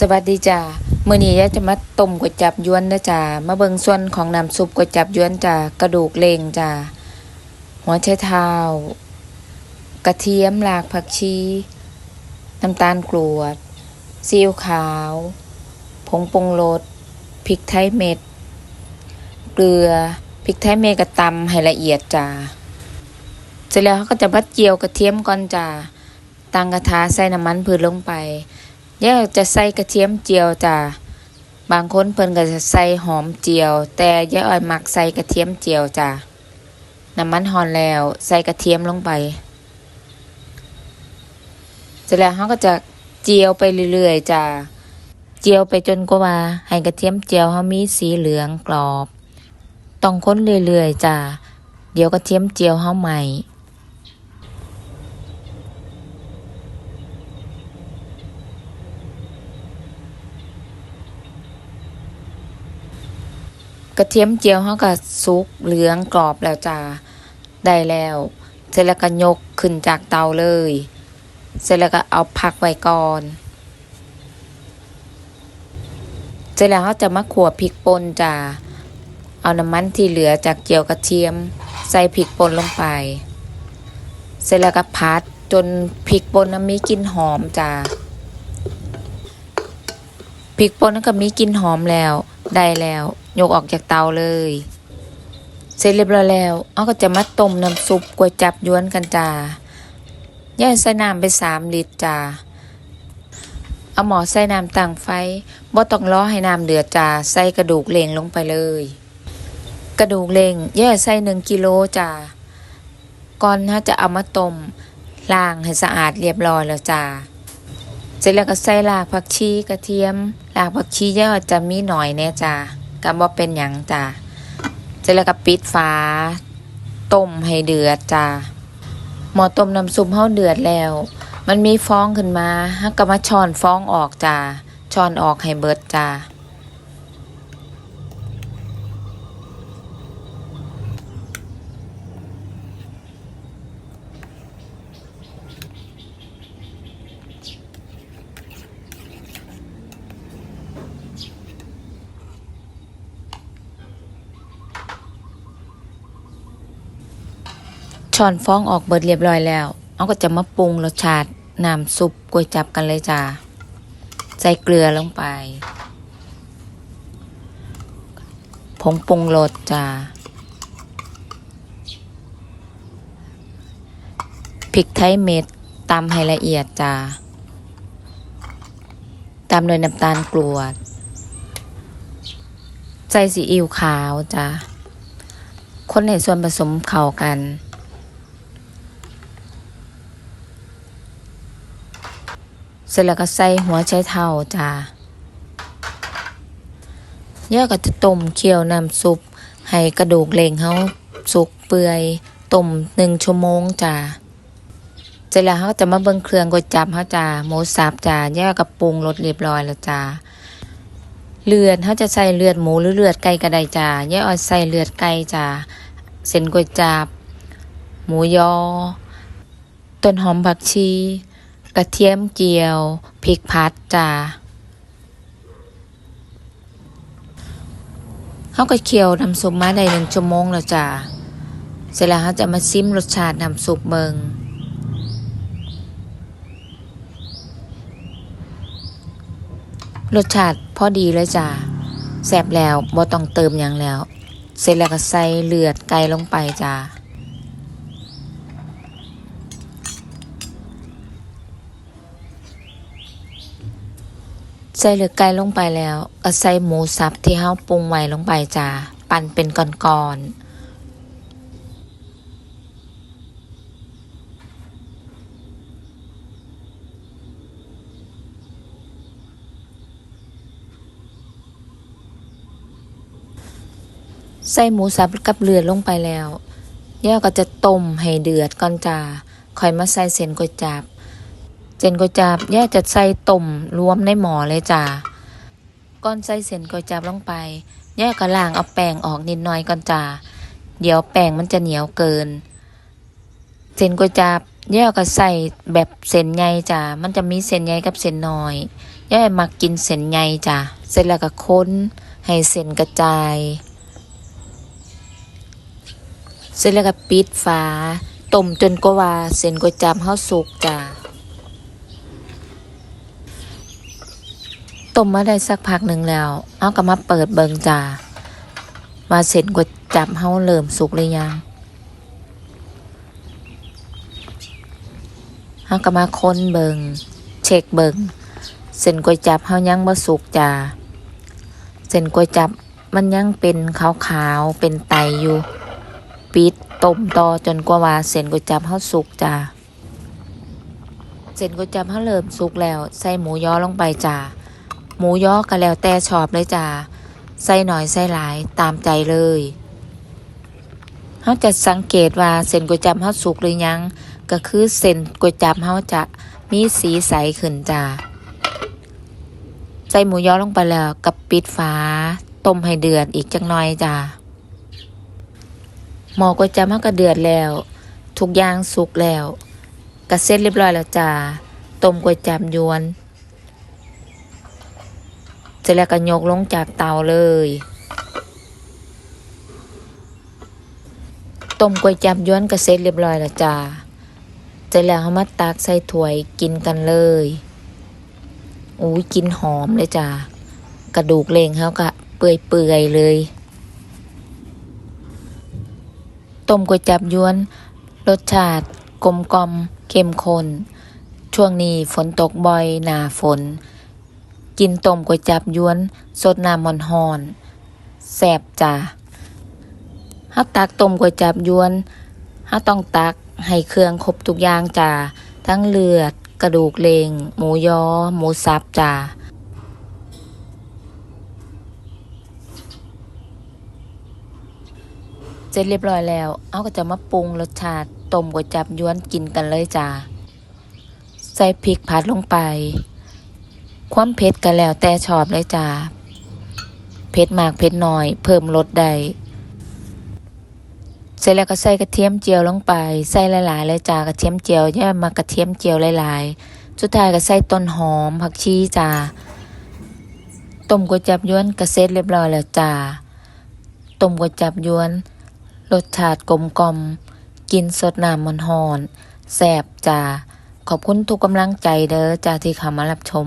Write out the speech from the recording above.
สวัสดีจ้ามื้อนี้ยาจะมาต้มก๋วยจับยวนนะจ้ามาเบิงส่วนของน้ำซุปก๋วยจับยวนจ้ากระดูกเลงจ้าหัวไชเท้า กระเทียมรากผักชี น้ำตาลกรวด ซีอิ๊วขาว ผงปรุงรสพริกไทยเม็ด เกลือพริกไทยเม็ดกระตำให้ละเอียดจ้าเสร็จแล้วเขาก็จะมาเจียวกระเทียมก่อนจ้าตั้งกระทะใส่น้ำมันพืชลงไป ย่จะใส่กระเทียมเจียวจ้ะบางคนเพิ่นก็จะใส่หอมเจียว แต่ย่าอ้อยมักใส่กระเทียมเจียวจ้ะน้ำมันหอนแล้วใส่กระเทียมลงไปเสร็จแล้วเขาก็จะเจียวไปเรื่อยๆจ้ะเจียวไปจนกว่าให้กระเทียมเจียวเขามีสีเหลืองกรอบ ต้องค้นเรื่อยๆจ้ะเดี๋ยวกระเทียมเจียวเขาใหม่ กระเทียมเจียวเขาก็สุกเหลืองกรอบแล้วจ้าได้แล้ว เสร็จแล้วก็ยกขึ้นจากเตาเลย เสร็จแล้วก็เอาพักไว้ก่อน เสร็จแล้วเขาจะมาขัวพริกป่นจ้าเอาน้ำมันที่เหลือจากเจียวกระเทียม ใส่พริกป่นลงไป เสร็จแล้วก็พัดจนพริกป่นนั้นมีกลิ่นหอมจ้าพริกป่นนั้นก็มีกลิ่นหอมแล้วได้แล้ว ยกออกจากเตาเลย เสร็จเรียบร้อยแล้วเอาก็จะมาต้มน้ำซุปก๋วยจับยวนกันจ้าย่าใส่น้ำไปสามลิตรจ้าเอาหมอใส่น้ำต่างไฟบ่ต้องรอให้น้ำเดือดจ้าใส่กระดูกเล่งลงไปเลย กระดูกเล่งย่ใส่หนึ่งกิโลจ้าก่อนถ้าจะเอามาต้มล้างให้สะอาดเรียบร้อยแล้วจ้าเสร็จแล้วก็ใส่รากผักชีกระเทียมรากผักชีเยอจะมีหน่อยแน่จ้า ก็บ่เป็นหยังจ้าเสร็จแล้วก็ปิดฝาต้มให้เดือดจ้าหม้อต้มน้ำซุปเฮาเดือดแล้ว มันมีฟองขึ้นมาฮักก็มาช้อนฟองออกจ้าช้อนออกให้เบิดจ้า ช้อนฟองออกเบิดเรียบร้อยแล้ว เอาก็จะมาปรุงรสชาติน้ำซุปก๋วยจับกันเลยจ้า ใส่เกลือลงไป ผงปรุงรสจ้า พริกไทยเม็ดตำให้ละเอียดจ้าตามด้วยน้ำตาลกรวด ใส่ซีอิ๊วขาวจ้า คนในส่วนผสมเข้ากัน เส ร็จแล้วก็ใส่หัวไชเท้าจ้าย่าก็จะต้มเคี่ยวน้ำซุป ให้กระดูกเล่งเขาสุกเปื่อยต้มหนึ่งชั่วโมงจ้าเสร็จแล้วเขาจะมาเบิ่งเครื่องก๋วยจับเขาจ้าหมูสับจ้าย่าก็ปรุงรสเรียบร้อยแล้วจ้าเลือดเขาจะใส่เลือดหมูหรือเลือดไก่ก็ไดจ้าย่าเอาใส่เลือดไก่จ้าเส้นก๋วยจับ หมูยอ ต้นหอมผักชี กระเทียมเจียวพริกพัดจ้าเขาก็เคี่ยวน้ำซุปมาได้หนึ่งชั่วโมงแล้วจ้าเสร็จแล้วเขาจะมาซิมรสชาติน้ำซุปเบิงรสชาติพอดีเลยจ้าแซ่บแล้วบ่ต้องเติมอย่างแล้ว เสร็จแล้วก็ใส่เลือดไก่ลงไปจ้า ใส่เหลือไก่ลงไปแล้วก็ใส่หมูสับที่เฮาปรุงไว้ลงไปจ้าปั่นเป็นก้อนๆใส่หมูสับกับเลือดลงไปแล้วย่าก็จะต้มให้เดือดก่อนจ้าค่อยมาใส่เส้นก๋วยจับ เส้นก๋วยจับแย่าจะใส่ต้มรวมในหม้อเลยจ้าก่อนใส่เส้นก๋วยจับลงไป แย่าก็ล้างเอาแป้งออกนิดหน่อยก่อนจ้าเดี๋ยวแป้งมันจะเหนียวเกิน เส้นก๋วยจับแย่ก็ใส่แบบเส้นใหญ่จ้ามันจะมีเส้นใหญ่กับเส้นน้อยย่ามักกินเส้นใหญ่จ้ะเสร็จแล้วก็ค้นให้เส้นกระจายเสร็จแล้วก็ปิดฝาต้มจนกว่าเส้นก๋วยจับเฮาสุกจ้ะ ต้มมาได้สักพักหนึ่งแล้วเอาก็มาเปิดเบิงจ้ามาเสร็จก๋วยจับเฮาเริ่มสุกหรือยังเอาก็มาค้นเบิงเช็คเบิงเส้นก๋วยจับเฮายังบ่สุกจ้าเส้นก๋วยจับมันยังเป็นขาวๆเป็นไตอยู่ ปิดต้มต่อจนกว่าว่าเส้นก๋วยจับเฮาสุกจ้าเส้นก๋วยจับเฮาเริ่มสุกแล้ว ใส่หมูยอลงไปจ้า หมูยอก็แล้วแต่ชอบเลยจ้าใส่หน่อยใส่หลายตามใจเลยเขาจะสังเกตว่าเส้นก๋วยจั๊บเขาสุกหรือยัง ก็คือเส้นก๋วยจั๊บเขาจะมีสีใสขึ้นจ้าใส่หมูยอลงไปแล้วกับปิดฝาต้มให้เดือดอีกจักหน่อยจ้าหมอก๋วยจั๊บเขาก็เดือดแล้ว ทุกอย่างสุกแล้วกระเซ็ตเรียบร้อยแล้วจ้าต้มก๋วยจั๊บยวน สร็จแล้วก็ยกลงจากเตาเลยต้มก๋วยจับย้วนก็เสร็จเรียบร้อยแล้วจ้าเสร็จแล้วเขามาตักใส่ถ้วยกินกันเลยอุ้ยกินหอมเลยจ้ากระดูกเลงเขาก็เปื่อยเปื่อยๆเลยต้มก๋วยจับย้วน รสชาติกลมกลมเข้มข้นช่วงนี้ฝนตกบ่อยหนาฝน กินต้มก๋วยจับยวน สดน้ำมันหอนแสบจ้าถ้าตักต้มก๋วยจับยวนถ้าต้องตักให้เครื่องครบทุกอย่างจ้าทั้งเลือด กระดูกเลงหมูยอ หมูสับจ้าเสร็จเรียบร้อยแล้ว เอาก็จะมาปรุงรสชาติต้มก๋วยจับยวนกินกันเลยจ้าใส่พริกผัดลงไป ความเผ็ดก็แล้วแต่ชอบเลยจ้าเผ็ดมากเผ็ดน้อย เพิ่มรสได้เสร็จแล้วก็ใส่กระเทียมเจียวลงไป ใส่หลายๆเลยจ้ากระเทียมเจียวอย่มากระเทียมเจียวหลายๆสุดท้ายก็ใส่ต้นหอมผักชีจ้าต้มก๋วยจับยวนก็เสร็จเรียบร้อยแล้วจ้าต้มก๋วยจับยวนรสชาติกลมกลมกินสดน้ำมันหอนแซ่บจ้าขอบคุณทุกกำลังใจเด้อจ้าที่เข้ามารับชม